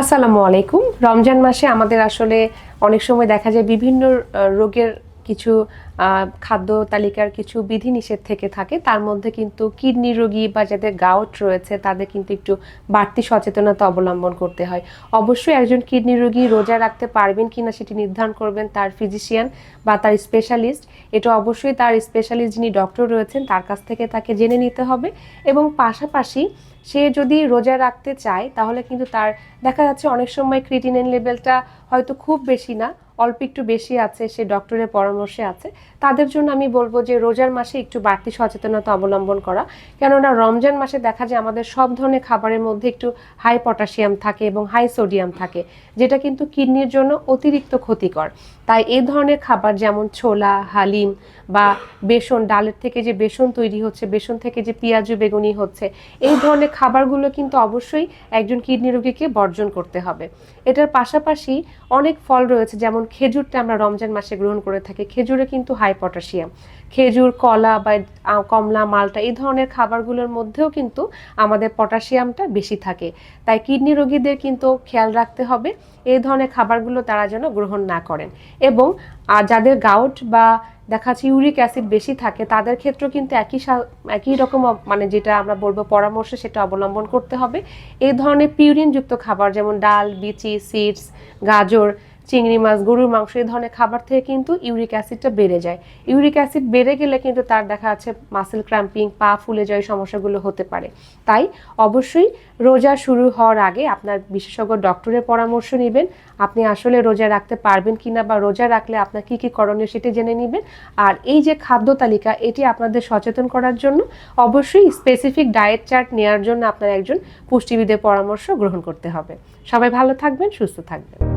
আসসালামু আলাইকুম। রমজান মাসে আমাদের আসলে অনেক সময় দেখা যায় বিভিন্ন রোগের কিছু খাদ্য তালিকার কিছু বিধিনিষেধ থেকে থাকে। তার মধ্যে কিন্তু কিডনি রোগী বা যাদের গাউট রয়েছে, তাদের কিন্তু একটু বাড়তি সচেতনতা অবলম্বন করতে হয়। অবশ্যই একজন কিডনি রোগী রোজা রাখতে পারবেন কি না সেটি নির্ধারণ করবেন তার ফিজিশিয়ান বা তার স্পেশালিস্ট। এটা অবশ্যই তার স্পেশালিস্ট যিনি ডক্টর রয়েছেন, তার কাছ থেকে তাকে জেনে নিতে হবে। এবং পাশাপাশি সে যদি রোজা রাখতে চায়, তাহলে কিন্তু তার, দেখা যাচ্ছে অনেক সময় ক্রিটিনিন লেভেলটা হয়তো খুব বেশি না অল্প একটু বেশি আছে, সে ডক্টরের পরামর্শে আছে। তাদের জন্য আমি বলব যে রোজার মাসে একটু বাড়তি সচেতনতা অবলম্বন করা। কেননা রমজান মাসে দেখা যায় আমাদের সব ধরনের খাবারের মধ্যে একটু হাই পটাশিয়াম থাকে এবং হাই সোডিয়াম থাকে, যেটা কিন্তু কিডনির জন্য অতিরিক্ত ক্ষতিকর। তাই এই ধরনের খাবার যেমন ছোলা, হালিম বা বেসন, ডালের থেকে যে বেসন তৈরি হচ্ছে, বেসন থেকে যে পেঁয়াজু বেগুনি হচ্ছে, এই ধরনের খাবারগুলো কিন্তু অবশ্যই একজন কিডনি রোগীকে বর্জন করতে হবে। এটার পাশাপাশি অনেক ফল রয়েছে, যেমন খেজুরটা আমরা রমজান মাসে গ্রহণ করে থাকি। খেজুরে কিন্তু হাই পটাশিয়াম খেজুর, কলা বা কমলা, মালটা এই ধরনের খাবারগুলোর মধ্যেও কিন্তু আমাদের পটাশিয়ামটা বেশি থাকে। তাই কিডনি রোগীদের কিন্তু খেয়াল রাখতে হবে, এই ধরনের খাবারগুলো তারা যেন গ্রহণ না করেন। এবং যাদের গাউট বা দেখা যাচ্ছে ইউরিক অ্যাসিড বেশি থাকে, তাদের ক্ষেত্রেও কিন্তু একই একই রকম মানে যেটা আমরা বলব পরামর্শ, সেটা অবলম্বন করতে হবে। এই ধরনের পিউরিনযুক্ত খাবার যেমন ডাল, বিচি সিডস গাজর চিংড়ি মাছ, গরুর মাংস, এই ধরনের খাবার থেকে কিন্তু ইউরিক অ্যাসিডটা বেড়ে যায়। ইউরিক অ্যাসিড বেড়ে গেলে কিন্তু তার দেখা যাচ্ছে মাসেল ক্র্যাম্পিং পা ফুলে যায় সমস্যাগুলো হতে পারে। তাই অবশ্যই রোজা শুরু হওয়ার আগে আপনার বিশেষজ্ঞ ডক্টরের পরামর্শ নেবেন। আপনি আসলে রোজা রাখতে পারবেন কিনা বা রোজা রাখলে আপনার কি কি করণীয় সেটি জেনে নেবেন। আর এই যে খাদ্য তালিকা, এটি আপনাদের সচেতন করার জন্য অবশ্যই স্পেসিফিক ডায়েট চার্ট নেওয়ার জন্য আপনার একজন পুষ্টিবিদের পরামর্শ গ্রহণ করতে হবে। সবাই ভালো থাকবেন, সুস্থ থাকবেন।